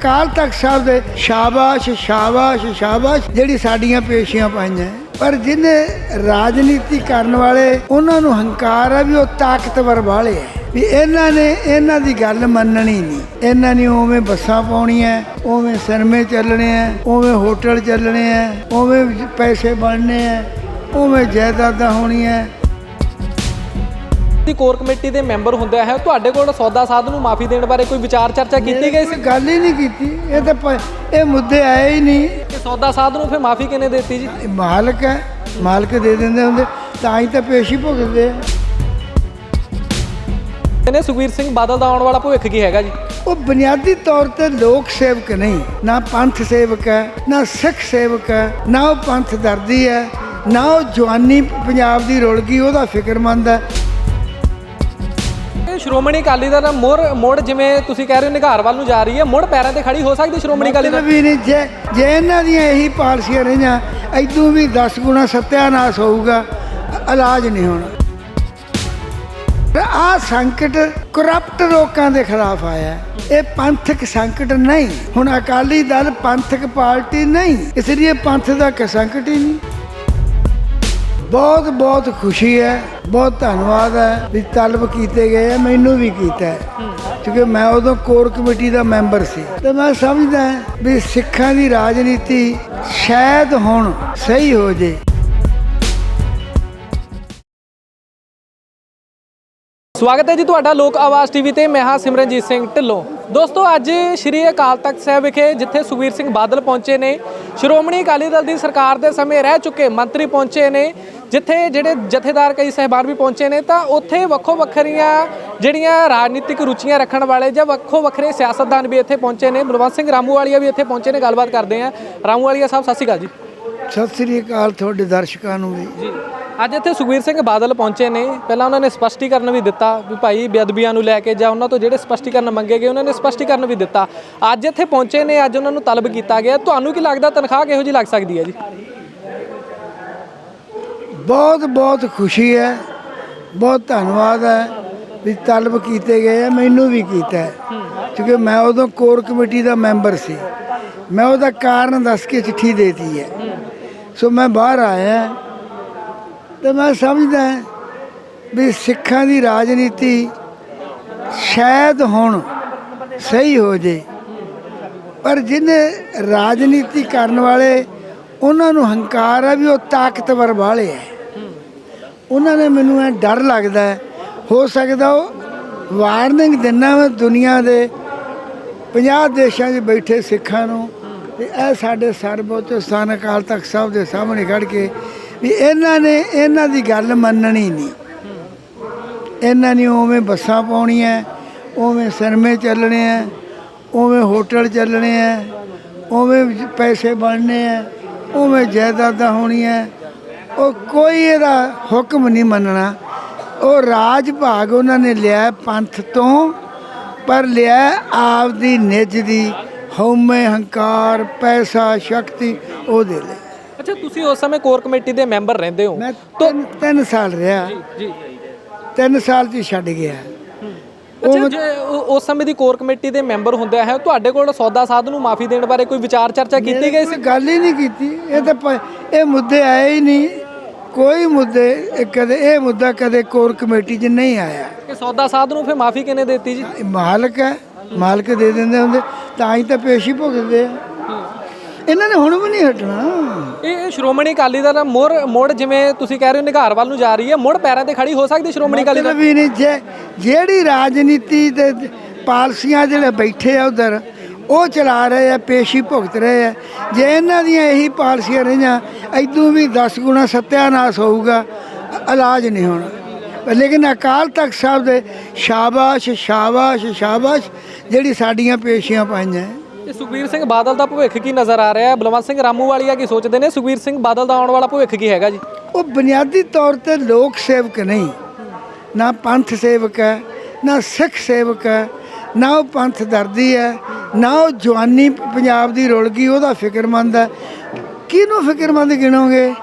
ਅਕਾਲ ਤਖਤ ਸਾਹਿਬ ਦੇ ਸ਼ਾਬਾਸ਼ ਸ਼ਾਬਾਸ਼ ਸ਼ਾਬਾਸ਼, ਜਿਹੜੀ ਸਾਡੀਆਂ ਪੇਸ਼ੀਆਂ ਪਾਈਆਂ। ਪਰ ਜਿਹਨੇ ਰਾਜਨੀਤੀ ਕਰਨ ਵਾਲੇ, ਉਹਨਾਂ ਨੂੰ ਹੰਕਾਰ ਹੈ ਵੀ ਉਹ ਤਾਕਤਵਰ ਵਾਲੇ ਹੈ ਵੀ ਇਹਨਾਂ ਨੇ ਇਹਨਾਂ ਦੀ ਗੱਲ ਮੰਨਣੀ ਨਹੀਂ। ਇਹਨਾਂ ਨੇ ਉਵੇਂ ਬੱਸਾਂ ਪਾਉਣੀਆਂ, ਉਵੇਂ ਸਿਨੇਮੇ ਚੱਲਣੇ ਆ, ਉਵੇਂ ਹੋਟਲ ਚੱਲਣੇ ਆ, ਉਵੇਂ ਪੈਸੇ ਬਣਨੇ ਆ, ਉਵੇਂ ਜਾਇਦਾਦਾਂ ਹੋਣੀਆਂ। ਦੀ ਕੋਰ ਕਮੇਟੀ ਦੇ ਮੈਂਬਰ ਹੁੰਦਾ ਹੈ ਤੁਹਾਡੇ ਕੋਲ ਸੌਦਾ ਸਾਧ ਨੂੰ ਮਾਫੀ ਦੇਣ ਬਾਰੇ ਕੋਈ ਵਿਚਾਰ ਚਰਚਾ ਕੀਤੀ ਗਈ ਸੀ? ਗੱਲ ਹੀ ਨਹੀਂ ਕੀਤੀ। ਇਹ ਤਾਂ ਪ- ਇਹ ਮੁੱਦੇ ਆਏ ਹੀ ਨਹੀਂ। ਕਿ ਸੌਦਾ ਸਾਧ ਨੂੰ ਫਿਰ ਮਾਫੀ ਕਿਨੇ ਦਿੱਤੀ ਜੀ? ਇਹ ਮਾਲਕ ਹੈ ਮਾਲਕ ਦੇ ਦਿੰਦੇ ਹੁੰਦੇ ਤਾਂ ਹੀ ਤਾਂ ਪੇਸ਼ੀ ਭੁਗਤਦੇ ਆ। ਇਹਨੇ ਸੁਖਵੀਰ ਸਿੰਘ ਬਾਦਲ ਦਾ ਆਉਣ ਵਾਲਾ ਭਵਿੱਖ ਕੀ ਹੈਗਾ ਜੀ? ਉਹ ਬੁਨਿਆਦੀ ਤੌਰ ਤੇ ਲੋਕ ਸੇਵਕ ਨਹੀਂ ਨਾ ਪੰਥ ਸੇਵਕ ਹੈ ਨਾ ਸਿੱਖ ਸੇਵਕ ਹੈ ਨਾ ਉਹ ਪੰਥ ਦਰਦੀ ਹੈ ਨਾ ਉਹ ਜਵਾਨੀ ਪੰਜਾਬ ਦੀ ਰੁਲ ਗਈ ਉਹਦਾ ਫਿਕਰਮੰਦ ਹੈ। ਸ਼੍ਰੋਮਣੀ ਅਕਾਲੀ ਦਲ ਮੋੜ ਮੋੜ ਜਿਵੇਂ ਤੁਸੀਂ ਕਹਿ ਰਹੇ ਹੋ ਨਿਘਾਰ ਵੱਲ ਨੂੰ ਜਾ ਰਹੀ ਹੈ ਮੁੜ ਪੈਰਾਂ ਤੇ ਖੜੀ ਹੋ ਸਕਦੀ ਸ਼੍ਰੋਮਣੀ ਅਕਾਲੀ ਦਲ? ਵੀ ਨਹੀਂ ਜੇ ਜੇ ਇਹਨਾਂ ਦੀਆਂ ਇਹੀ ਪਾਲਸੀਆਂ ਰਹੀਆਂ ਐਦੋਂ ਵੀ 10 ਗੁਣਾ ਸਤਿਆਨਾਸ਼ ਹੋਊਗਾ ਇਲਾਜ ਨਹੀਂ ਹੋਣਾ। ਆ ਸੰਕਟ ਕਰਪਟ ਲੋਕਾਂ ਦੇ ਖਿਲਾਫ ਆਇਆ। ਇਹ ਪੰਥਕ ਸੰਕਟ ਨਹੀਂ। ਹੁਣ ਅਕਾਲੀ ਦਲ ਪੰਥਕ ਪਾਰਟੀ ਨਹੀਂ। ਇਸ ਲਈ ਪੰਥ ਦਾ ਸੰਕਟ ਹੀ ਨਹੀਂ। ਬਹੁਤ ਬਹੁਤ ਖੁਸ਼ੀ ਹੈ, ਬਹੁਤ ਧੰਨਵਾਦ ਹੈ ਵੀ ਤਲਬ ਕੀਤੇ ਗਏ ਆ ਮੈਨੂੰ ਵੀ ਕੀਤਾ ਕਿਉਂਕਿ ਮੈਂ ਉਦੋਂ ਕੋਰ ਕਮੇਟੀ ਦਾ ਮੈਂਬਰ ਸੀ। ਤੇ ਮੈਂ ਸਮਝਦਾ ਵੀ ਸਿੱਖਾਂ ਦੀ ਰਾਜਨੀਤੀ ਸ਼ਾਇਦ ਹੁਣ ਸਹੀ ਹੋ ਜੇ। ਸਵਾਗਤ ਹੈ ਜੀ ਤੁਹਾਡਾ ਲੋਕ ਆਵਾਜ਼ ਟੀਵੀ ਤੇ। ਮੈਂ ਹਾਂ ਸਿਮਰਨਜੀਤ ਸਿੰਘ ਢਿੱਲੋਂ। ਦੋਸਤੋ, ਅੱਜ ਸ਼੍ਰੀ ਅਕਾਲ ਤਖਤ ਸਾਹਿਬ ਵਿਖੇ ਜਿੱਥੇ ਸੁਖਵੀਰ ਸਿੰਘ ਬਾਦਲ ਪਹੁੰਚੇ ਨੇ, ਸ਼੍ਰੋਮਣੀ ਅਕਾਲੀ ਦਲ ਦੀ ਸਰਕਾਰ ਦੇ ਸਮੇਂ ਰਹਿ ਚੁੱਕੇ ਮੰਤਰੀ ਪਹੁੰਚੇ ਨੇ ਜਿੱਥੇ ਜਿਹੜੇ ਜਥੇਦਾਰ ਕਈ ਸਹਿਬਾਨ ਵੀ ਪਹੁੰਚੇ ਨੇ ਤਾਂ ਉੱਥੇ ਵੱਖੋ ਵੱਖਰੀਆਂ ਜਿਹੜੀਆਂ ਰਾਜਨੀਤਿਕ ਰੁਚੀਆਂ ਰੱਖਣ ਵਾਲੇ ਜਾਂ ਵੱਖੋ ਵੱਖਰੇ ਸਿਆਸਤਦਾਨ ਵੀ ਇੱਥੇ ਪਹੁੰਚੇ ਨੇ। ਬਲਵੰਤ ਸਿੰਘ ਰਾਮੂਵਾਲੀਆ ਵੀ ਇੱਥੇ ਪਹੁੰਚੇ ਨੇ ਗੱਲਬਾਤ ਕਰਦੇ ਆ ਰਾਮੂਵਾਲੀਆ ਸਾਹਿਬ ਸਤਿ ਸ਼੍ਰੀ ਅਕਾਲ ਜੀ। ਸਤਿ ਸ੍ਰੀ ਅਕਾਲ ਤੁਹਾਡੇ ਦਰਸ਼ਕਾਂ ਨੂੰ ਵੀ। ਜੀ। ਅੱਜ ਇੱਥੇ ਸੁਖਵੀਰ ਸਿੰਘ ਬਾਦਲ ਪਹੁੰਚੇ ਨੇ। ਪਹਿਲਾਂ ਉਹਨਾਂ ਨੇ ਸਪਸ਼ਟੀਕਰਨ ਵੀ ਦਿੱਤਾ ਵੀ ਭਾਈ ਬੇਅਦਬੀਆਂ ਨੂੰ ਲੈ ਕੇ ਜਾਂ ਉਹਨਾਂ ਤੋਂ ਜਿਹੜੇ ਸਪਸ਼ਟੀਕਰਨ ਮੰਗੇ ਗਏ ਉਹਨਾਂ ਨੇ ਸਪਸ਼ਟੀਕਰਨ ਵੀ ਦਿੱਤਾ। ਅੱਜ ਇੱਥੇ ਪਹੁੰਚੇ ਨੇ ਅੱਜ ਉਹਨਾਂ ਨੂੰ ਤਲਬ ਕੀਤਾ ਗਿਆ। ਤੁਹਾਨੂੰ ਕੀ ਲੱਗਦਾ ਤਨਖਾਹ ਕਿਹੋ ਜੀ ਲੱਗ ਸਕਦੀ ਹੈ ਜੀ? ਬਹੁਤ ਬਹੁਤ ਖੁਸ਼ੀ ਹੈ। ਬਹੁਤ ਧੰਨਵਾਦ ਹੈ ਵੀ ਤਲਬ ਕੀਤੇ ਗਏ ਆ ਮੈਨੂੰ ਵੀ ਕੀਤਾ ਕਿਉਂਕਿ ਮੈਂ ਉਦੋਂ ਕੋਰ ਕਮੇਟੀ ਦਾ ਮੈਂਬਰ ਸੀ। ਮੈਂ ਉਹਦਾ ਕਾਰਨ ਦੱਸ ਕੇ ਚਿੱਠੀ ਦੇਤੀ ਹੈ। ਸੋ ਮੈਂ ਬਾਹਰ ਆਇਆ ਤੇ ਮੈਂ ਸਮਝਦਾ ਵੀ ਸਿੱਖਾਂ ਦੀ ਰਾਜਨੀਤੀ ਸ਼ਾਇਦ ਹੁਣ ਸਹੀ ਹੋ ਜੇ। ਪਰ ਜਿਹਨੇ ਰਾਜਨੀਤੀ ਕਰਨ ਵਾਲੇ ਉਹਨਾਂ ਨੂੰ ਹੰਕਾਰ ਹੈ ਵੀ ਉਹ ਤਾਕਤਵਰ ਵਾਲੇ ਹੈ ਉਹਨਾਂ ਨੇ ਮੈਨੂੰ ਇਹ ਡਰ ਲੱਗਦਾ ਹੋ ਸਕਦਾ ਉਹ ਵਾਰਨਿੰਗ ਦਿੰਨਾ ਮੈਂ ਦੁਨੀਆ ਦੇ 50 ਦੇਸ਼ਾਂ 'ਚ ਬੈਠੇ ਸਿੱਖਾਂ ਨੂੰ। ਤੇ ਇਹ ਸਾਡੇ ਸਰਬਉੱਚ ਸਥਾਨ ਅਕਾਲ ਤਖਤ ਸਾਹਿਬ ਦੇ ਸਾਹਮਣੇ ਖੜ ਕੇ ਵੀ ਇਹਨਾਂ ਨੇ ਇਹਨਾਂ ਦੀ ਗੱਲ ਮੰਨਣੀ ਨਹੀਂ। ਇਹਨਾਂ ਨੇ ਉਵੇਂ ਬੱਸਾਂ ਪਾਉਣੀਆਂ, ਉਵੇਂ ਸਿਰਮੇ ਚੱਲਣੇ ਆ ਉਵੇਂ ਹੋਟਲ ਚੱਲਣੇ ਆ ਉਵੇਂ ਪੈਸੇ ਬਣਨੇ ਆ ਉਵੇਂ ਜਾਇਦਾਦਾਂ ਹੋਣੀਆਂ। ਉਹ ਕੋਈ ਇਹਦਾ ਹੁਕਮ ਨਹੀਂ ਮੰਨਣਾ। ਉਹ ਰਾਜ ਭਾਗ ਉਹਨਾਂ ਨੇ ਲਿਆ ਪੰਥ ਤੋਂ ਪਰ ਲਿਆ ਆਪਦੀ ਨਿੱਜ ਦੀ ਹਉਮੈ ਹੰਕਾਰ ਪੈਸਾ ਸ਼ਕਤੀ ਉਹਦੇ ਲਈ। ਅੱਛਾ ਤੁਸੀਂ ਉਸ ਸਮੇਂ ਕੋਰ ਕਮੇਟੀ ਦੇ ਮੈਂਬਰ ਰਹਿੰਦੇ ਹੋ। ਮੈਂ ਤਿੰਨ ਤਿੰਨ ਸਾਲ ਰਿਹਾ। ਜੀ। ਤਿੰਨ ਸਾਲ ਚ ਛੱਡ ਗਿਆ। ਅੱਛਾ ਜੇ ਉਸ ਸਮੇਂ ਦੀ ਕੋਰ ਕਮੇਟੀ ਦੇ ਮੈਂਬਰ ਹੁੰਦਾ ਹੈ ਤੁਹਾਡੇ ਕੋਲ ਸੌਦਾ ਸਾਧ ਨੂੰ ਮਾਫੀ ਦੇਣ ਬਾਰੇ ਕੋਈ ਵਿਚਾਰ ਚਰਚਾ ਕੀਤੀ ਗਈ ਸੀ? ਗੱਲ ਹੀ ਨਹੀਂ ਕੀਤੀ। ਇਹ ਤਾਂ ਪ- ਇਹ ਮੁੱਦੇ ਆਏ ਹੀ ਨਹੀਂ। ਕੋਈ ਮੁੱਦੇ ਇਹ ਕਦੇ ਇਹ ਮੁੱਦਾ ਕਦੇ ਕੋਰ ਕਮੇਟੀ 'ਚ ਨਹੀਂ ਆਇਆ। ਕਿ ਸੌਦਾ ਸਾਧ ਨੂੰ ਫਿਰ ਮਾਫੀ ਕਿਨੇ ਦਿੱਤੀ ਜੀ? ਇਹ ਮਾਲਕ ਹੈ। ਮਾਲਕ ਦੇ ਦਿੰਦੇ ਹੁੰਦੇ। ਤਾਂ ਹੀ ਤਾਂ ਪੇਸ਼ੀ ਭੁਗਤਦੇ ਆ। ਇਹਨਾਂ ਨੇ ਹੁਣ ਵੀ ਨਹੀਂ ਹਟਣਾ। ਇਹ ਸ਼੍ਰੋਮਣੀ ਅਕਾਲੀ ਦਲ ਮੋੜ ਮੋੜ ਜਿਵੇਂ ਤੁਸੀਂ ਕਹਿ ਰਹੇ ਹੋ ਨਿਘਾਰ ਵੱਲ ਨੂੰ ਜਾ ਰਹੀ ਹੈ ਮੁੜ ਪੈਰਾਂ ਤੇ ਖੜੀ ਹੋ ਸਕਦੀ ਸ਼੍ਰੋਮਣੀ ਅਕਾਲੀ ਦਲ? ਮਤਲਬ ਵੀ ਨਹੀਂ ਜੇ ਜਿਹੜੀ ਰਾਜਨੀਤੀ ਤੇ ਪਾਲਸੀਆਂ ਜਿਹੜੇ ਬੈਠੇ ਆ ਉਧਰ ਉਹ ਚਲਾ ਰਹੇ ਆ ਪੇਸ਼ੀ ਭੁਗਤ ਰਹੇ ਆ। ਜੇ ਇਹਨਾਂ ਦੀਆਂ ਇਹੀ ਪਾਲਸੀਆਂ ਰਹੀਆਂ ਐਦੋਂ ਵੀ 10 ਗੁਣਾ ਸਤਿਆਨਾਸ਼ ਹੋਊਗਾ ਇਲਾਜ ਨਹੀਂ ਹੋਣਾ। ਲੇਕਿਨ ਅਕਾਲ ਤਖਤ ਸਾਹਿਬ ਦੇ ਸ਼ਾਬਾਸ਼ ਸ਼ਾਬਾਸ਼ ਸ਼ਾਬਾਸ਼ ਜਿਹੜੀ ਸਾਡੀਆਂ ਪੇਸ਼ੀਆਂ ਪਾਈਆਂ। ਇਹ ਸੁਖਬੀਰ ਸਿੰਘ ਬਾਦਲ ਦਾ ਭਵਿੱਖ ਕੀ ਨਜ਼ਰ ਆ ਰਿਹਾ ਹੈ? ਬਲਵੰਤ ਸਿੰਘ ਰਾਮੂਵਾਲੀਆ ਕੀ ਸੋਚਦੇ ਨੇ? ਸੁਖਬੀਰ ਸਿੰਘ ਬਾਦਲ ਦਾ ਆਉਣ ਵਾਲਾ ਭਵਿੱਖ ਕੀ ਹੈਗਾ ਜੀ? ਉਹ ਬੁਨਿਆਦੀ ਤੌਰ ਤੇ ਲੋਕ ਸੇਵਕ ਨਹੀਂ। ਨਾ ਪੰਥ ਸੇਵਕ ਹੈ, ਨਾ ਸਿੱਖ ਸੇਵਕ ਹੈ, ਨਾ ਉਹ ਪੰਥ ਦਰਦੀ ਹੈ, ਨਾ ਉਹ ਜਵਾਨੀ ਪੰਜਾਬ ਦੀ ਰੁਲ ਗਈ, ਉਹਦਾ ਫਿਕਰਮੰਦ ਹੈ। ਕਿਹਨੂੰ ਫਿਕਰਮੰਦ ਗਿਣੋਗੇ?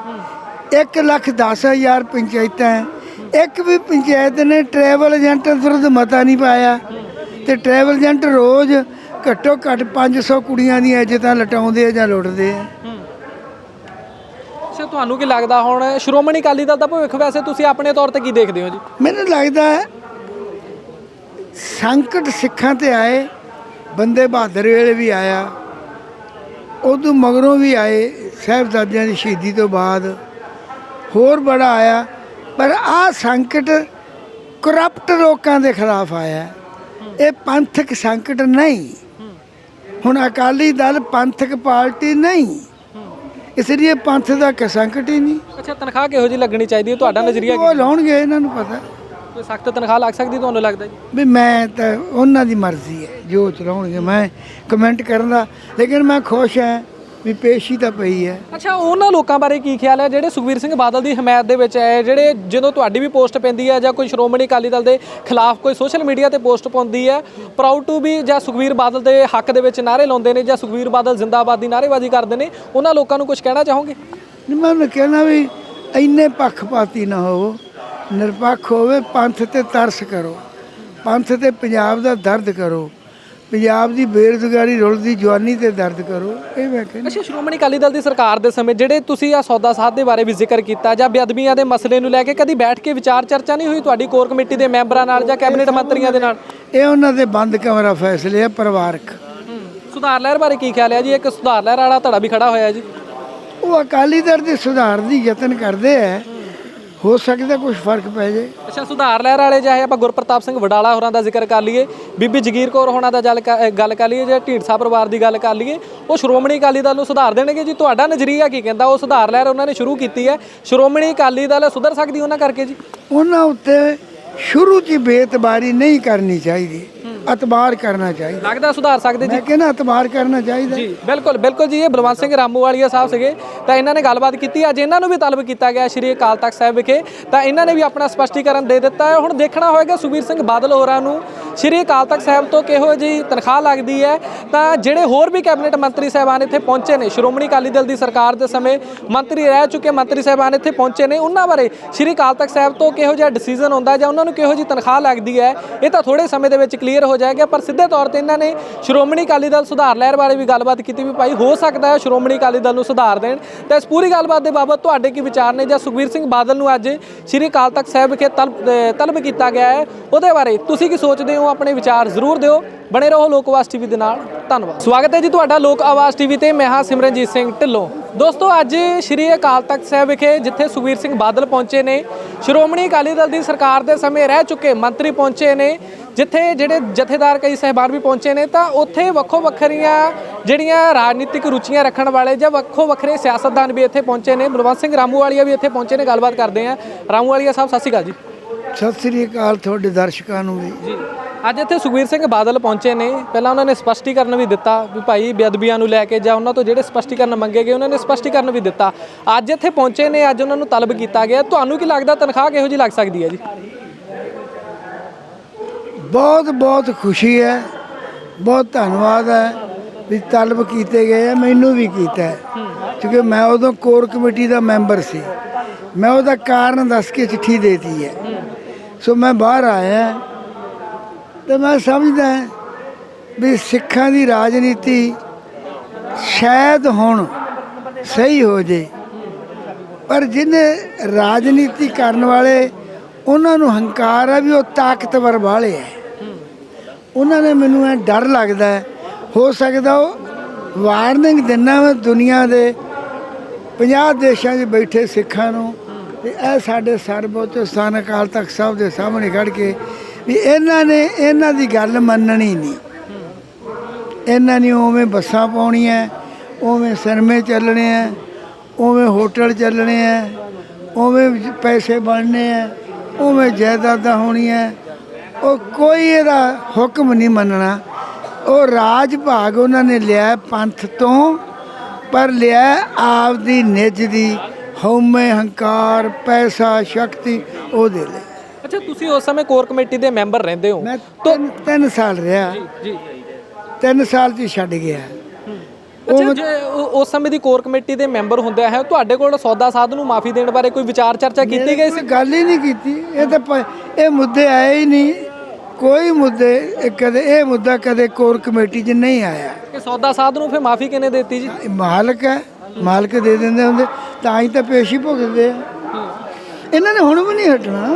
1 ਲੱਖ 10 ਹਜ਼ਾਰ ਪੰਚਾਇਤਾਂ ਹੈ। ਇੱਕ ਵੀ ਪੰਚਾਇਤ ਨੇ ਟਰੈਵਲ ਏਜੰਟ ਵਿਰੁੱਧ ਮਤਾ ਨਹੀਂ ਪਾਇਆ। ਤੇ ਟਰੈਵਲ ਏਜੰਟ ਰੋਜ਼ ਘੱਟੋ ਘੱਟ 500 ਕੁੜੀਆਂ ਦੀਆਂ ਇੱਜ਼ਤਾਂ ਲਟਾਉਂਦੇ ਆ ਜਾਂ ਲੁੱਟਦੇ ਆ। ਅੱਛਾ ਤੁਹਾਨੂੰ ਕੀ ਲੱਗਦਾ ਹੁਣ ਸ਼੍ਰੋਮਣੀ ਅਕਾਲੀ ਦਲ ਦਾ ਭਵਿੱਖ ਵੈਸੇ ਤੁਸੀਂ ਆਪਣੇ ਤੌਰ ਤੇ ਕੀ ਦੇਖਦੇ ਹੋ ਜੀ? ਮੈਨੂੰ ਲੱਗਦਾ ਹੈ ਸੰਕਟ ਸਿੱਖਾਂ ਤੇ ਆਏ ਬੰਦੇ ਬਹਾਦਰ ਵੇਲੇ ਵੀ ਆਇਆ ਉਦੋਂ ਮਗਰੋਂ ਵੀ ਆਏ ਸਾਹਿਬਜ਼ਾਦਿਆਂ ਦੀ ਸ਼ਹੀਦੀ ਤੋਂ ਬਾਅਦ। ਹੋਰ ਬੜਾ ਆਇਆ ਪਰ ਆਹ ਸੰਕਟ ਕਰਪਟ ਲੋਕਾਂ ਦੇ ਖਿਲਾਫ ਆਇਆ। ਇਹ ਪੰਥਕ ਸੰਕਟ ਨਹੀਂ। ਹੁਣ ਅਕਾਲੀ ਦਲ ਪੰਥਕ ਪਾਰਟੀ ਨਹੀਂ। ਇਸ ਲਈ ਪੰਥ ਦਾ ਕ ਸੰਕਟ ਹੀ ਨਹੀਂ। ਅੱਛਾ ਤਨਖਾਹ ਕਿਹੋ ਜਿਹੀ ਲੱਗਣੀ ਚਾਹੀਦੀ ਹੈ? ਤੁਹਾਡਾ ਨਜ਼ਰੀਆ ਕੀ ਉਹ ਲਾਉਣਗੇ ਇਹਨਾਂ ਨੂੰ ਪਤਾ। ਕੋਈ ਸਖਤ ਤਨਖਾਹ ਲੱਗ ਸਕਦੀ ਤੁਹਾਨੂੰ ਲੱਗਦਾ ਜੀ? ਵੀ ਮੈਂ ਤਾਂ ਉਹਨਾਂ ਦੀ ਮਰਜ਼ੀ ਹੈ ਜੋ ਚਲਾਉਣਗੇ। ਮੈਂ ਕਮੈਂਟ ਕਰਨ ਦਾ ਲੇਕਿਨ ਮੈਂ ਖੁਸ਼ ਹਾਂ ਵੀ ਪੇਸ਼ੀ ਤਾਂ ਪਈ ਹੈ। ਅੱਛਾ ਉਹਨਾਂ ਲੋਕਾਂ ਬਾਰੇ ਕੀ ਖਿਆਲ ਹੈ? ਜਿਹੜੇ ਸੁਖਵੀਰ ਸਿੰਘ ਬਾਦਲ ਦੀ ਹਮਾਇਤ ਦੇ ਵਿੱਚ ਹੈ ਜਿਹੜੇ ਜਦੋਂ ਤੁਹਾਡੀ ਵੀ ਪੋਸਟ ਪੈਂਦੀ ਹੈ ਜਾਂ ਕੋਈ ਸ਼੍ਰੋਮਣੀ ਅਕਾਲੀ ਦਲ ਦੇ ਖਿਲਾਫ ਕੋਈ ਸੋਸ਼ਲ ਮੀਡੀਆ ਤੇ ਪੋਸਟ ਪਾਉਂਦੀ ਹੈ ਪ੍ਰਾਊਡ ਟੂ ਵੀ ਜਾਂ ਸੁਖਵੀਰ ਬਾਦਲ ਦੇ ਹੱਕ ਦੇ ਵਿੱਚ ਨਾਰੇ ਲਾਉਂਦੇ ਨੇ ਜਾਂ ਸੁਖਵੀਰ ਬਾਦਲ ਜ਼ਿੰਦਾਬਾਦ ਦੀ ਨਾਅਰੇਬਾਜ਼ੀ ਕਰਦੇ ਨੇ ਉਹਨਾਂ ਲੋਕਾਂ ਨੂੰ ਕੁਝ ਕਹਿਣਾ ਚਾਹੋਗੇ? ਨਹੀਂ ਮੈਂ ਉਹਨੂੰ ਕਹਿਣਾ ਵੀ ਇੰਨੇ ਪੱਖਪਾਤੀ ਨਾ ਹੋਵੋ। ਨਿਰਪੱਖ ਹੋਵੇ ਪੰਥ ਤੇ ਤਰਸ ਕਰੋ। ਪੰਥ ਤੇ ਪੰਜਾਬ ਦਾ ਦਰਦ ਕਰੋ। ਪੰਜਾਬ ਦੀ ਬੇਰੁਜ਼ਗਾਰੀ ਰੁਲਦੀ ਜਵਾਨੀ ਤੇ ਦਰਦ ਕਰੋ ਇਹ ਮੈਂ ਕਹਿੰਦਾ। ਅੱਛਾ ਸ਼੍ਰੋਮਣੀ ਅਕਾਲੀ ਦਲ ਦੀ ਸਰਕਾਰ ਦੇ ਸਮੇਂ ਜਿਹੜੇ ਤੁਸੀਂ ਆ ਸੌਦਾ ਸਾਧ ਦੇ ਬਾਰੇ ਵੀ ਜ਼ਿਕਰ ਕੀਤਾ ਜਾਂ ਬੇਅਦਬੀਆਂ ਦੇ ਮਸਲੇ ਨੂੰ ਲੈ ਕੇ ਕਦੀ ਬੈਠ ਕੇ ਵਿਚਾਰ ਚਰਚਾ ਨਹੀਂ ਹੋਈ ਤੁਹਾਡੀ ਕੋਰ ਕਮੇਟੀ ਦੇ ਮੈਂਬਰਾਂ ਨਾਲ ਜਾਂ ਕੈਬਨਿਟ ਮੰਤਰੀਆਂ ਦੇ ਨਾਲ? ਇਹ ਉਹਨਾਂ ਦੇ ਬੰਦ ਕਮਰਾ ਫੈਸਲੇ ਆ ਪਰਿਵਾਰਕ। ਸੁਧਾਰ ਲਹਿਰ ਬਾਰੇ ਕੀ ਖਿਆਲ ਹੈ ਜੀ? ਇੱਕ ਸੁਧਾਰ ਲਹਿਰ ਵਾਲਾ ਧੜਾ ਵੀ ਖੜਾ ਹੋਇਆ ਜੀ। ਉਹ ਅਕਾਲੀ ਦਲ ਦੇ ਸੁਧਾਰ ਦੀ ਯਤਨ ਕਰਦੇ ਆ। ਹੋ ਸਕਦਾ ਕੁਝ ਫ਼ਰਕ ਪੈ ਜਾਏ ਅੱਛਾ ਸੁਧਾਰ ਲਹਿਰ ਵਾਲੇ ਚਾਹੇ ਆਪਾਂ ਗੁਰਪ੍ਰਤਾਪ ਸਿੰਘ ਵਡਾਲਾ ਹੋਰਾਂ ਦਾ ਜ਼ਿਕਰ ਕਰ ਲਈਏ ਬੀਬੀ ਜਗੀਰ ਕੌਰ ਹੋਣਾ ਦਾ ਜਲ ਕ- ਗੱਲ ਕਰ ਲਈਏ ਜਾਂ ਢੀਂਡਸਾ ਪਰਿਵਾਰ ਦੀ ਗੱਲ ਕਰ ਲਈਏ ਉਹ ਸ਼੍ਰੋਮਣੀ ਅਕਾਲੀ ਦਲ ਨੂੰ ਸੁਧਾਰ ਦੇਣਗੇ ਜੀ? ਤੁਹਾਡਾ ਨਜ਼ਰੀਆ ਕੀ ਕਹਿੰਦਾ? ਉਹ ਸੁਧਾਰ ਲਹਿਰ ਉਹਨਾਂ ਨੇ ਸ਼ੁਰੂ ਕੀਤੀ ਹੈ। ਸ਼੍ਰੋਮਣੀ ਅਕਾਲੀ ਦਲ ਸੁਧਰ ਸਕਦੀ ਉਹਨਾਂ ਕਰਕੇ ਜੀ? ਉਹਨਾਂ ਉੱਤੇ ਸ਼ੁਰੂ 'ਚ ਹੀ ਬੇਇਤਬਾਰੀ ਨਹੀਂ ਕਰਨੀ ਚਾਹੀਦੀ। ਅਤਬਾਰ ਕਰਨਾ ਚਾਹੀਦਾ। ਲੱਗਦਾ ਸੁਧਾਰ ਸਕਦੇ ਜੀ। ਮੈਂ ਕਹਿੰਦਾ ਅਤਬਾਰ ਕਰਨਾ ਚਾਹੀਦਾ। ਜੀ ਬਿਲਕੁਲ ਬਿਲਕੁਲ ਜੀ ਇਹ ਬਲਵੰਤ ਸਿੰਘ ਰਾਮੂਵਾਲੀਆ ਸਾਹਿਬ ਸੀਗੇ। ਤਾਂ ਇਹਨਾਂ ਨੇ ਗੱਲਬਾਤ ਕੀਤੀ। ਅੱਜ ਇਹਨਾਂ ਨੂੰ ਵੀ ਤਲਬ ਕੀਤਾ ਗਿਆ ਸ਼੍ਰੀ ਅਕਾਲ ਤਖਤ ਸਾਹਿਬ ਵਿਖੇ। ਤਾਂ ਇਹਨਾਂ ਨੇ ਵੀ ਆਪਣਾ ਸਪਸ਼ਟੀਕਰਨ ਦੇ ਦਿੱਤਾ ਹੈ। ਹੁਣ ਦੇਖਣਾ ਹੋਏਗਾ ਸੁਖਬੀਰ ਸਿੰਘ ਬਾਦਲ ਹੋਰਾਂ ਨੂੰ ਸ਼੍ਰੀ ਅਕਾਲ ਤਖਤ ਸਾਹਿਬ ਤੋਂ ਕਿਹੋ ਜੀ ਤਨਖਾਹ ਲੱਗਦੀ ਹੈ। ਤਾਂ ਜਿਹੜੇ ਹੋਰ ਵੀ ਕੈਬਨਿਟ ਮੰਤਰੀ ਸਾਹਿਬਾਨ ਇੱਥੇ ਪਹੁੰਚੇ ਨੇ ਸ਼੍ਰੋਮਣੀ ਅਕਾਲੀ ਦਲ ਦੀ ਸਰਕਾਰ ਦੇ ਸਮੇਂ ਮੰਤਰੀ ਰਹਿ ਚੁੱਕੇ ਮੰਤਰੀ ਸਾਹਿਬਾਨ ਇੱਥੇ ਪਹੁੰਚੇ ਨੇ ਉਹਨਾਂ ਬਾਰੇ ਸ਼੍ਰੀ ਅਕਾਲ ਤਖਤ ਸਾਹਿਬ ਤੋਂ ਕਿਹੋ ਜਿਹਾ ਡਿਸੀਜਨ ਹੁੰਦਾ ਜਾਂ ਉਹਨਾਂ ਨੂੰ ਕਿਹੋ ਜੀ ਤਨਖਾਹ ਲੱਗਦੀ ਹੈ ਇਹ ਤਾਂ ਥੋੜੇ ਸਮੇਂ ਦੇ ਵਿੱਚ ਕਲੀਅਰ ਹੋ ਜਾਏਗਾ, ਪਰ ਸਿੱਧੇ ਤੌਰ ਤੇ ਇਹਨਾਂ ਨੇ ਸ਼੍ਰੋਮਣੀ ਅਕਾਲੀ ਦਲ ਸੁਧਾਰ ਲਹਿਰ ਬਾਰੇ ਵੀ ਗੱਲਬਾਤ ਕੀਤੀ ਵੀ ਭਾਈ ਹੋ ਸਕਦਾ ਹੈ ਸ਼੍ਰੋਮਣੀ ਅਕਾਲੀ ਦਲ ਨੂੰ ਸੁਧਾਰ ਦੇਣ। ਤਾਂ ਇਸ ਪੂਰੀ ਗੱਲਬਾਤ ਦੇ ਬਾਬਤ ਤੁਹਾਡੇ ਕੀ ਵਿਚਾਰ ਨੇ ਜਾਂ ਸੁਖਬੀਰ ਸਿੰਘ ਬਾਦਲ ਨੂੰ ਅੱਜ ਸ਼੍ਰੀ ਅਕਾਲ ਤਖਤ ਸਾਹਿਬ ਵਿਖੇ ਤਲਬ ਤਲਬ ਕੀਤਾ ਗਿਆ ਹੈ। ਉਹਦੇ ਬਾਰੇ ਤੁਸੀਂ ਕੀ ਸੋਚਦੇ ਹੋ? ਆਪਣੇ ਵਿਚਾਰ ਜ਼ਰੂਰ ਦਿਓ। ਬਣੇ ਰਹੋ ਲੋਕ ਲੋਕਵਾਸ ਟੀਵੀ ਦੇ ਨਾਲ। ਧੰਨਵਾਦ। ਸਵਾਗਤ ਹੈ ਜੀ ਤੁਹਾਡਾ ਲੋਕ ਆਵਾਜ਼ ਟੀਵੀ ਤੇ। ਮੈਂ ਹਾਂ ਸਿਮਰਨਜੀਤ ਸਿੰਘ ਢਿੱਲੋਂ। ਦੋਸਤੋ, ਅੱਜ ਸ਼੍ਰੀ ਅਕਾਲ ਤਖਤ ਸਾਹਿਬ ਵਿਖੇ ਜਿੱਥੇ ਸੁਖਬੀਰ ਸਿੰਘ ਬਾਦਲ ਪਹੁੰਚੇ ਨੇ, ਸ਼੍ਰੋਮਣੀ ਅਕਾਲੀ ਦਲ ਦੀ ਸਰਕਾਰ ਦੇ ਸਮੇਂ ਰਹਿ ਚੁੱਕੇ ਮੰਤਰੀ ਪਹੁੰਚੇ ਨੇ ਜਿੱਥੇ ਜਿਹੜੇ ਜਥੇਦਾਰ ਕਈ ਸਹਿਬਾਨ ਵੀ ਪਹੁੰਚੇ ਨੇ ਤਾਂ ਉੱਥੇ ਵੱਖੋ ਵੱਖਰੀਆਂ ਜਿਹੜੀਆਂ ਰਾਜਨੀਤਿਕ ਰੁਚੀਆਂ ਰੱਖਣ ਵਾਲੇ ਜਾਂ ਵੱਖੋ ਵੱਖਰੇ ਸਿਆਸਤਦਾਨ ਵੀ ਇੱਥੇ ਪਹੁੰਚੇ ਨੇ। ਬਲਵੰਤ ਸਿੰਘ ਰਾਮੂਵਾਲੀਆ ਵੀ ਇੱਥੇ ਪਹੁੰਚੇ ਨੇ ਗੱਲਬਾਤ ਕਰਦੇ ਆ ਰਾਮੂਵਾਲੀਆ ਸਾਹਿਬ ਸਤਿ ਸ਼੍ਰੀ ਅਕਾਲ ਜੀ। ਸਤਿ ਸ੍ਰੀ ਅਕਾਲ ਤੁਹਾਡੇ ਦਰਸ਼ਕਾਂ ਨੂੰ ਵੀ। ਜੀ। ਅੱਜ ਇੱਥੇ ਸੁਖਬੀਰ ਸਿੰਘ ਬਾਦਲ ਪਹੁੰਚੇ ਨੇ। ਪਹਿਲਾਂ ਉਹਨਾਂ ਨੇ ਸਪਸ਼ਟੀਕਰਨ ਵੀ ਦਿੱਤਾ ਵੀ ਭਾਈ ਬੇਅਦਬੀਆਂ ਨੂੰ ਲੈ ਕੇ ਜਾਂ ਉਹਨਾਂ ਤੋਂ ਜਿਹੜੇ ਸਪਸ਼ਟੀਕਰਨ ਮੰਗੇ ਗਏ ਉਹਨਾਂ ਨੇ ਸਪਸ਼ਟੀਕਰਨ ਵੀ ਦਿੱਤਾ। ਅੱਜ ਇੱਥੇ ਪਹੁੰਚੇ ਨੇ ਅੱਜ ਉਹਨਾਂ ਨੂੰ ਤਲਬ ਕੀਤਾ ਗਿਆ। ਤੁਹਾਨੂੰ ਕੀ ਲੱਗਦਾ ਤਨਖਾਹ ਕਿਹੋ ਜੀ ਲੱਗ ਸਕਦੀ ਹੈ ਜੀ? ਬਹੁਤ ਬਹੁਤ ਖੁਸ਼ੀ ਹੈ। ਬਹੁਤ ਧੰਨਵਾਦ ਹੈ ਵੀ ਤਲਬ ਕੀਤੇ ਗਏ ਆ ਮੈਨੂੰ ਵੀ ਕੀਤਾ ਕਿਉਂਕਿ ਮੈਂ ਉਦੋਂ ਕੋਰ ਕਮੇਟੀ ਦਾ ਮੈਂਬਰ ਸੀ। ਮੈਂ ਉਹਦਾ ਕਾਰਨ ਦੱਸ ਕੇ ਚਿੱਠੀ ਦੇਤੀ ਹੈ। ਸੋ ਮੈਂ ਬਾਹਰ ਆਇਆ ਤੇ ਮੈਂ ਸਮਝਦਾ ਵੀ ਸਿੱਖਾਂ ਦੀ ਰਾਜਨੀਤੀ ਸ਼ਾਇਦ ਹੁਣ ਸਹੀ ਹੋ ਜੇ, ਪਰ ਜਿਹਨੇ ਰਾਜਨੀਤੀ ਕਰਨ ਵਾਲੇ, ਉਹਨਾਂ ਨੂੰ ਹੰਕਾਰ ਹੈ ਵੀ ਉਹ ਤਾਕਤਵਰ ਵਾਲੇ ਹੈ ਉਹਨਾਂ ਨੇ ਮੈਨੂੰ ਇਹ ਡਰ ਲੱਗਦਾ ਹੈ। ਹੋ ਸਕਦਾ ਉਹ ਵਾਰਨਿੰਗ ਦਿੰਨਾ ਮੈਂ ਦੁਨੀਆ ਦੇ 50 ਦੇਸ਼ਾਂ 'ਚ ਬੈਠੇ ਸਿੱਖਾਂ ਨੂੰ। ਤੇ ਇਹ ਸਾਡੇ ਸਰਬਉੱਚ ਸਥਾਨ ਅਕਾਲ ਤਖਤ ਸਾਹਿਬ ਦੇ ਸਾਹਮਣੇ ਖੜ ਕੇ ਵੀ ਇਹਨਾਂ ਨੇ ਇਹਨਾਂ ਦੀ ਗੱਲ ਮੰਨਣੀ ਨਹੀਂ। ਇਹਨਾਂ ਨੇ ਉਵੇਂ ਬੱਸਾਂ ਪਾਉਣੀਆਂ, ਉਵੇਂ ਸਿਨੇਮੇ ਚੱਲਣੇ ਆ, ਉਵੇਂ ਹੋਟਲ ਚੱਲਣੇ ਆ, ਉਵੇਂ ਪੈਸੇ ਬਣਨੇ ਆ, ਉਵੇਂ ਜਾਇਦਾਦਾਂ ਹੋਣੀਆਂ। ਉਹ ਕੋਈ ਇਹਦਾ ਹੁਕਮ ਨਹੀਂ ਮੰਨਣਾ। ਉਹ ਰਾਜ ਭਾਗ ਉਹਨਾਂ ਨੇ ਲਿਆ ਪੰਥ ਤੋਂ ਪਰ ਲਿਆ ਆਪਦੀ ਨਿੱਜ ਦੀ ਹਉਮੈ ਹੰਕਾਰ ਪੈਸਾ ਸ਼ਕਤੀ ਉਹਦੇ ਲਈ। ਅੱਛਾ ਤੁਸੀਂ ਉਸ ਸਮੇਂ ਕੋਰ ਕਮੇਟੀ ਦੇ ਮੈਂਬਰ ਰਹਿੰਦੇ ਹੋ। ਮੈਂ ਤਿੰਨ ਤਿੰਨ ਸਾਲ ਰਿਹਾ। ਜੀ ਤਿੰਨ ਸਾਲ ਚ ਹੀ ਛੱਡ ਗਿਆ। ਅੱਛਾ ਜੇ ਉਹ- ਉਸ ਸਮੇਂ ਦੀ ਕੋਰ ਕਮੇਟੀ ਦੇ ਮੈਂਬਰ ਹੁੰਦੇ ਹੈ ਤੁਹਾਡੇ ਕੋਲ ਸੌਦਾ ਸਾਧ ਨੂੰ ਮਾਫੀ ਦੇਣ ਬਾਰੇ ਕੋਈ ਵਿਚਾਰ ਚਰਚਾ ਕੀਤੀ ਗਈ ਸੀ? ਗੱਲ ਹੀ ਨਹੀਂ ਕੀਤੀ। ਇਹ ਤਾਂ ਪ- ਇਹ ਮੁੱਦੇ ਆਏ ਹੀ ਨਹੀਂ। ਕੋਈ ਮੁੱਦੇ ਇਹ ਕਦੇ ਇਹ ਮੁੱਦਾ ਕਦੇ ਕੋਰ ਕਮੇਟੀ 'ਚ ਨਹੀਂ ਆਇਆ। ਇਹ ਸੌਦਾ ਸਾਧ ਨੂੰ ਫਿਰ ਮਾਫੀ ਕਿਹਨੇ ਦਿੱਤੀ ਜੀ? ਇਹ ਮਾਲਕ ਹੈ ਮਾਲਕ ਦੇ ਦਿੰਦੇ ਹੁੰਦੇ ਤਾਂ ਹੀ ਤਾਂ ਪੇਸ਼ੀ ਭੁਗਤਦੇ ਆ। ਇਹਨਾਂ ਨੇ ਹੁਣ ਵੀ ਨਹੀਂ ਹਟਣਾ।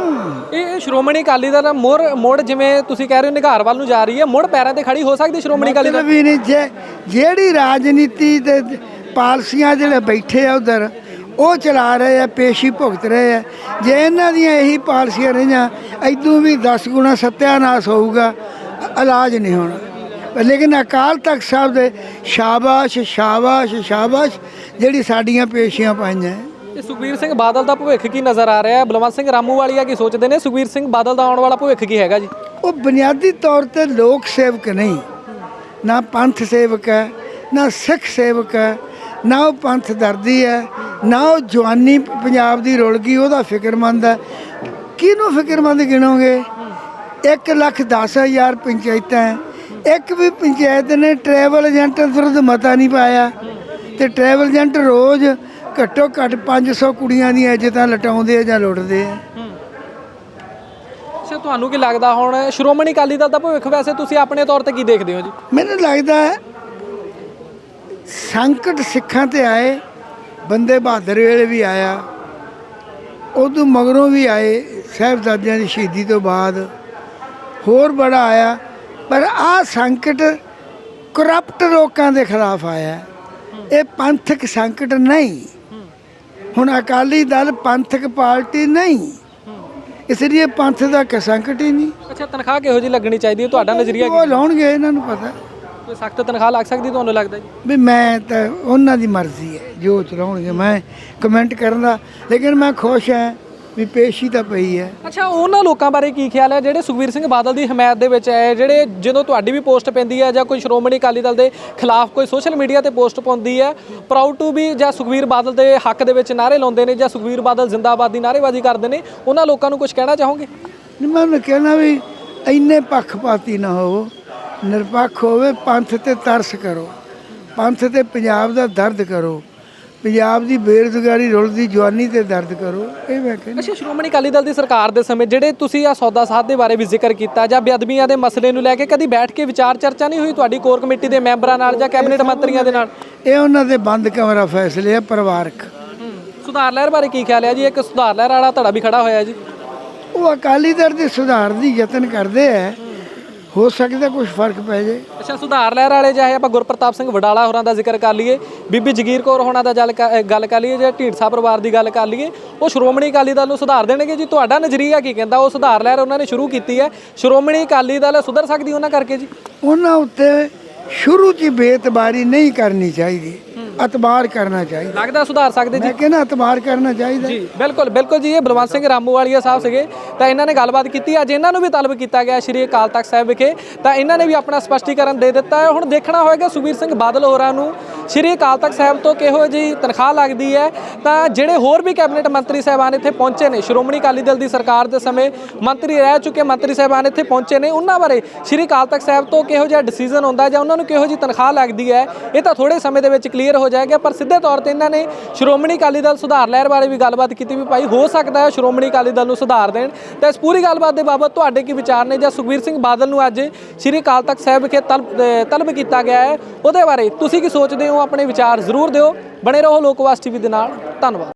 ਇਹ ਇਹ ਸ਼੍ਰੋਮਣੀ ਅਕਾਲੀ ਦਲ ਮੋੜ ਮੋੜ ਜਿਵੇਂ ਤੁਸੀਂ ਕਹਿ ਰਹੇ ਹੋ ਨਿਘਾਰ ਵੱਲ ਨੂੰ ਜਾ ਰਹੀ ਹੈ ਮੁੜ ਪੈਰਾਂ ਤੇ ਖੜੀ ਹੋ ਸਕਦੀ ਸ਼੍ਰੋਮਣੀ ਅਕਾਲੀ ਦਲ? ਮਤਲਬ ਵੀ ਨਹੀਂ ਜੇ ਜਿਹੜੀ ਰਾਜਨੀਤੀ ਤੇ ਪਾਲਸੀਆਂ ਜਿਹੜੇ ਬੈਠੇ ਆ ਉਧਰ ਉਹ ਚਲਾ ਰਹੇ ਆ ਪੇਸ਼ੀ ਭੁਗਤ ਰਹੇ ਆ। ਜੇ ਇਹਨਾਂ ਦੀਆਂ ਇਹੀ ਪਾਲਸੀਆਂ ਰਹੀਆਂ ਐਦੋਂ ਵੀ 10 ਗੁਣਾ ਸੱਤਿਆਨਾਸ਼ ਹੋਊਗਾ ਇਲਾਜ ਨਹੀਂ ਹੋਣਾ। ਲੇਕਿਨ ਅਕਾਲ ਤਖਤ ਸਾਹਿਬ ਦੇ ਸ਼ਾਬਾਸ਼ ਸ਼ਾਬਾਸ਼ ਸ਼ਾਬਾਸ਼ ਜਿਹੜੀ ਸਾਡੀਆਂ ਪੇਸ਼ੀਆਂ ਪਾਈਆਂ। ਇਹ ਸੁਖਬੀਰ ਸਿੰਘ ਬਾਦਲ ਦਾ ਭਵਿੱਖ ਕੀ ਨਜ਼ਰ ਆ ਰਿਹਾ ਹੈ? ਬਲਵੰਤ ਸਿੰਘ ਰਾਮੂਵਾਲੀਆ ਕੀ ਸੋਚਦੇ ਨੇ? ਸੁਖਬੀਰ ਸਿੰਘ ਬਾਦਲ ਦਾ ਆਉਣ ਵਾਲਾ ਭਵਿੱਖ ਕੀ ਹੈਗਾ ਜੀ? ਉਹ ਬੁਨਿਆਦੀ ਤੌਰ ਤੇ ਲੋਕ ਸੇਵਕ ਨਹੀਂ। ਨਾ ਪੰਥ ਸੇਵਕ ਹੈ ਨਾ ਸਿੱਖ ਸੇਵਕ ਹੈ ਨਾ ਉਹ ਪੰਥ ਦਰਦੀ ਹੈ। ਨਾ ਉਹ ਜਵਾਨੀ ਪੰਜਾਬ ਦੀ ਰੁਲ ਗਈ ਉਹਦਾ ਫਿਕਰਮੰਦ ਹੈ। ਕਿਹਨੂੰ ਫਿਕਰਮੰਦ ਗਿਣੋਗੇ? 1 ਲੱਖ 10 ਹਜ਼ਾਰ ਪੰਚਾਇਤਾਂ। ਇੱਕ ਵੀ ਪੰਚਾਇਤ ਨੇ ਟਰੈਵਲ ਏਜੰਟ ਵਿਰੁੱਧ ਮਤਾ ਨਹੀਂ ਪਾਇਆ। ਤੇ ਟਰੈਵਲ ਏਜੰਟ ਰੋਜ਼ ਘੱਟੋ ਘੱਟ 500 ਕੁੜੀਆਂ ਦੀਆਂ ਇੱਜ਼ਤਾਂ ਲਟਾਉਂਦੇ ਆ ਜਾਂ ਲੁੱਟਦੇ ਆ। ਅੱਛਾ ਤੁਹਾਨੂੰ ਕੀ ਲੱਗਦਾ ਹੁਣ ਸ਼੍ਰੋਮਣੀ ਅਕਾਲੀ ਦਲ ਦਾ ਭਵਿੱਖ ਵੈਸੇ ਤੁਸੀਂ ਆਪਣੇ ਤੌਰ ਤੇ ਕੀ ਦੇਖਦੇ ਹੋ ਜੀ? ਮੈਨੂੰ ਲੱਗਦਾ ਸੰਕਟ ਸਿੱਖਾਂ ਤੇ ਆਏ। ਬੰਦੇ ਬਹਾਦਰ ਵੇਲੇ ਵੀ ਆਇਆ। ਉਦੋਂ ਮਗਰੋਂ ਵੀ ਆਏ ਸਾਹਿਬਜ਼ਾਦਿਆਂ ਦੀ ਸ਼ਹੀਦੀ ਤੋਂ ਬਾਅਦ। ਹੋਰ ਬੜਾ ਆਇਆ ਪਰ ਆਹ ਸੰਕਟ ਕਰਪਟ ਲੋਕਾਂ ਦੇ ਖਿਲਾਫ ਆਇਆ। ਇਹ ਪੰਥਕ ਸੰਕਟ ਨਹੀਂ। ਹੁਣ ਅਕਾਲੀ ਦਲ ਪੰਥਕ ਪਾਰਟੀ ਨਹੀਂ। ਇਸ ਲਈ ਪੰਥ ਦਾ ਸੰਕਟ ਹੀ ਨਹੀਂ। ਅੱਛਾ ਤਨਖਾਹ ਕਿਹੋ ਜੀ ਲੱਗਣੀ ਚਾਹੀਦੀ ਹੈ? ਤੁਹਾਡਾ ਨਜ਼ਰੀਆ ਕੀ ਉਹ ਲਾਉਣਗੇ ਇਹਨਾਂ ਨੂੰ ਪਤਾ। ਕੋਈ ਸਖਤ ਤਨਖਾਹ ਲੱਗ ਸਕਦੀ ਤੁਹਾਨੂੰ ਲੱਗਦਾ ਜੀ? ਵੀ ਮੈਂ ਤਾਂ ਉਹਨਾਂ ਦੀ ਮਰਜ਼ੀ ਹੈ ਜੋ ਚਲਾਉਣਗੇ ਮੈਂ ਕਮੈਂਟ ਕਰਨ ਦਾ ਲੇਕਿਨ ਮੈਂ ਖੁਸ਼ ਹਾਂ ਵੀ ਪੇਸ਼ੀ ਤਾਂ ਪਈ ਹੈ। ਅੱਛਾ ਉਹਨਾਂ ਲੋਕਾਂ ਬਾਰੇ ਕੀ ਖਿਆਲ ਹੈ? ਜਿਹੜੇ ਸੁਖਬੀਰ ਸਿੰਘ ਬਾਦਲ ਦੀ ਹਮਾਇਤ ਦੇ ਵਿੱਚ ਹੈ ਜਿਹੜੇ ਜਦੋਂ ਤੁਹਾਡੀ ਵੀ ਪੋਸਟ ਪੈਂਦੀ ਹੈ ਜਾਂ ਕੋਈ ਸ਼੍ਰੋਮਣੀ ਅਕਾਲੀ ਦਲ ਦੇ ਖਿਲਾਫ ਕੋਈ ਸੋਸ਼ਲ ਮੀਡੀਆ ਤੇ ਪੋਸਟ ਪਾਉਂਦੀ ਹੈ ਪ੍ਰਾਊਡ ਟੂ ਵੀ ਜਾਂ ਸੁਖਬੀਰ ਬਾਦਲ ਦੇ ਹੱਕ ਦੇ ਵਿੱਚ ਨਾਰੇ ਲਾਉਂਦੇ ਨੇ ਜਾਂ ਸੁਖਬੀਰ ਬਾਦਲ ਜ਼ਿੰਦਾਬਾਦ ਦੀ ਨਾਅਰੇਬਾਜ਼ੀ ਕਰਦੇ ਨੇ ਉਹਨਾਂ ਲੋਕਾਂ ਨੂੰ ਕੁਝ ਕਹਿਣਾ ਚਾਹੋਗੇ? ਨਹੀਂ ਮੈਂ ਉਹਨੂੰ ਕਹਿਣਾ ਵੀ ਇੰਨੇ ਪੱਖਪਾਤੀ ਨਾ ਹੋਵੋ। ਨਿਰਪੱਖ ਹੋਵੇ ਪੰਥ ਤੇ ਤਰਸ ਕਰੋ। ਪੰਥ ਤੇ ਪੰਜਾਬ ਦਾ ਦਰਦ ਕਰੋ। ਪੰਜਾਬ ਦੀ ਬੇਰੁਜ਼ਗਾਰੀ ਰੁਲਦੀ ਜਵਾਨੀ ਤੇ ਦਰਦ ਕਰੋ। ਇਹ ਮੈਂ ਕਹਿੰਦਾ। ਅੱਛਾ ਸ਼੍ਰੋਮਣੀ ਅਕਾਲੀ ਦਲ ਦੀ ਸਰਕਾਰ ਦੇ ਸਮੇਂ ਜਿਹੜੇ ਤੁਸੀਂ ਆ ਸੌਦਾ ਸਾਧ ਦੇ ਬਾਰੇ ਵੀ ਜ਼ਿਕਰ ਕੀਤਾ ਜਾਂ ਬੇਅਦਬੀਆਂ ਦੇ ਮਸਲੇ ਨੂੰ ਲੈ ਕੇ ਕਦੀ ਬੈਠ ਕੇ ਵਿਚਾਰ ਚਰਚਾ ਨਹੀਂ ਹੋਈ ਤੁਹਾਡੀ ਕੋਰ ਕਮੇਟੀ ਦੇ ਮੈਂਬਰਾਂ ਨਾਲ ਜਾਂ ਕੈਬਨਿਟ ਮੰਤਰੀਆਂ ਦੇ ਨਾਲ? ਇਹ ਉਹਨਾਂ ਦੇ ਬੰਦ ਕਮਰਾ ਫੈਸਲੇ ਆ ਪਰਿਵਾਰਕ। ਸੁਧਾਰ ਲਹਿਰ ਬਾਰੇ ਕੀ ਖਿਆਲ ਹੈ ਜੀ? ਇੱਕ ਸੁਧਾਰ ਲਹਿਰ ਵਾਲਾ ਧੜਾ ਵੀ ਖੜਾ ਹੋਇਆ ਜੀ। ਉਹ ਅਕਾਲੀ ਦਲ ਦੇ ਸੁਧਾਰ ਦੀ ਯਤਨ ਕਰਦੇ ਆ। ਹੋ ਸਕਦਾ ਕੁਝ ਫ਼ਰਕ ਪੈ ਜਾਏ ਅੱਛਾ ਸੁਧਾਰ ਲਹਿਰ ਵਾਲੇ ਚਾਹੇ ਆਪਾਂ ਗੁਰਪ੍ਰਤਾਪ ਸਿੰਘ ਵਡਾਲਾ ਹੋਰਾਂ ਦਾ ਜ਼ਿਕਰ ਕਰ ਲਈਏ ਬੀਬੀ ਜਗੀਰ ਕੌਰ ਹੋਣਾ ਦਾ ਗੱਲ ਕਰ ਲਈਏ ਜਾਂ ਢੀਂਡਸਾ ਪਰਿਵਾਰ ਦੀ ਗੱਲ ਕਰ ਲਈਏ ਉਹ ਸ਼੍ਰੋਮਣੀ ਅਕਾਲੀ ਦਲ ਨੂੰ ਸੁਧਾਰ ਦੇਣਗੇ ਜੀ। ਤੁਹਾਡਾ ਨਜ਼ਰੀਆ ਕੀ ਕਹਿੰਦਾ? ਉਹ ਸੁਧਾਰ ਲਹਿਰ ਉਹਨਾਂ ਨੇ ਸ਼ੁਰੂ ਕੀਤੀ ਹੈ। ਸ਼੍ਰੋਮਣੀ ਅਕਾਲੀ ਦਲ ਸੁਧਰ ਸਕਦੀ ਉਹਨਾਂ ਕਰਕੇ ਜੀ? ਉਹਨਾਂ ਉੱਤੇ ਸ਼ੁਰੂ 'ਚ ਹੀ ਬੇਇਤਬਾਰੀ ਨਹੀਂ ਕਰਨੀ ਚਾਹੀਦੀ। ਅਤਬਾਰ ਕਰਨਾ ਚਾਹੀਦਾ। ਲੱਗਦਾ ਸੁਧਾਰ ਸਕਦੇ ਜੀ। ਮੈਂ ਕਹਿੰਦਾ ਅਤਬਾਰ ਕਰਨਾ ਚਾਹੀਦਾ। ਜੀ ਬਿਲਕੁਲ ਬਿਲਕੁਲ ਜੀ ਇਹ ਬਲਵੰਤ ਸਿੰਘ ਰਾਮੂਵਾਲੀਆ ਸਾਹਿਬ ਸੀਗੇ। ਤਾਂ ਇਹਨਾਂ ਨੇ ਗੱਲਬਾਤ ਕੀਤੀ। ਅੱਜ ਇਹਨਾਂ ਨੂੰ ਵੀ ਤਲਬ ਕੀਤਾ ਗਿਆ ਸ਼੍ਰੀ ਅਕਾਲ ਤਖਤ ਸਾਹਿਬ ਵਿਖੇ। ਤਾਂ ਇਹਨਾਂ ਨੇ ਵੀ ਆਪਣਾ ਸਪਸ਼ਟੀਕਰਨ ਦੇ ਦਿੱਤਾ ਹੈ। ਹੁਣ ਦੇਖਣਾ ਹੋਏਗਾ ਸੁਖਬੀਰ ਸਿੰਘ ਬਾਦਲ ਹੋਰਾਂ ਨੂੰ। ਸ਼੍ਰੀ ਅਕਾਲ ਤਖਤ ਸਾਹਿਬ ਤੋਂ ਕਿਹੋ ਜੀ ਤਨਖਾਹ ਲੱਗਦੀ ਹੈ? ਤਾਂ ਜਿਹੜੇ ਹੋਰ ਵੀ ਕੈਬਨਿਟ ਮੰਤਰੀ ਸਾਹਿਬਾਨ ਇੱਥੇ ਪਹੁੰਚੇ ਨੇ ਸ਼੍ਰੋਮਣੀ ਅਕਾਲੀ ਦਲ ਦੀ ਸਰਕਾਰ ਦੇ ਸਮੇਂ ਮੰਤਰੀ ਰਹਿ ਚੁੱਕੇ ਮੰਤਰੀ ਸਾਹਿਬਾਨ ਇੱਥੇ ਪਹੁੰਚੇ ਨੇ। ਉਹਨਾਂ ਬਾਰੇ ਸ਼੍ਰੀ ਅਕਾਲ ਤਖਤ ਸਾਹਿਬ ਤੋਂ ਕਿਹੋ ਜਿਹਾ ਡਿਸੀਜਨ ਹੁੰਦਾ ਜਾਂ ਉਹਨਾਂ ਨੂੰ ਕਿਹੋ ਜੀ ਤਨਖਾਹ ਲੱਗਦੀ ਹੈ? ਇਹ ਤਾਂ ਥੋੜੇ ਸਮੇਂ ਦੇ ਵਿੱਚ ਕਲੀਅਰ ਹੋ ਜਾਏਗਾ, ਪਰ ਸਿੱਧੇ ਤੌਰ ਤੇ ਇਹਨਾਂ ਨੇ ਸ਼੍ਰੋਮਣੀ ਅਕਾਲੀ ਦਲ ਸੁਧਾਰ ਲਹਿਰ ਬਾਰੇ ਵੀ ਗੱਲਬਾਤ ਕੀਤੀ ਵੀ ਭਾਈ ਹੋ ਸਕਦਾ ਹੈ ਸ਼੍ਰੋਮਣੀ ਅਕਾਲੀ ਦਲ ਨੂੰ ਸੁਧਾਰ ਦੇਣ। ਤਾਂ ਇਸ ਪੂਰੀ ਗੱਲਬਾਤ ਦੇ ਬਾਬਤ ਤੁਹਾਡੇ ਕੀ ਵਿਚਾਰ ਨੇ? ਜਾਂ ਸੁਖਬੀਰ ਸਿੰਘ ਬਾਦਲ ਨੂੰ ਅੱਜ ਸ਼੍ਰੀ ਅਕਾਲ ਤਖਤ ਸਾਹਿਬ ਵਿਖੇ ਤਲਬ ਤਲਬ ਕੀਤਾ ਗਿਆ ਹੈ। ਉਹਦੇ ਬਾਰੇ ਤੁਸੀਂ ਕੀ ਸੋਚਦੇ ਹੋ? ਆਪਣੇ ਵਿਚਾਰ ਜ਼ਰੂਰ ਦਿਓ। ਬਣੇ ਰਹੋ ਲੋਕਵਾਸ ਟੀਵੀ ਦੇ ਨਾਲ। ਧੰਨਵਾਦ।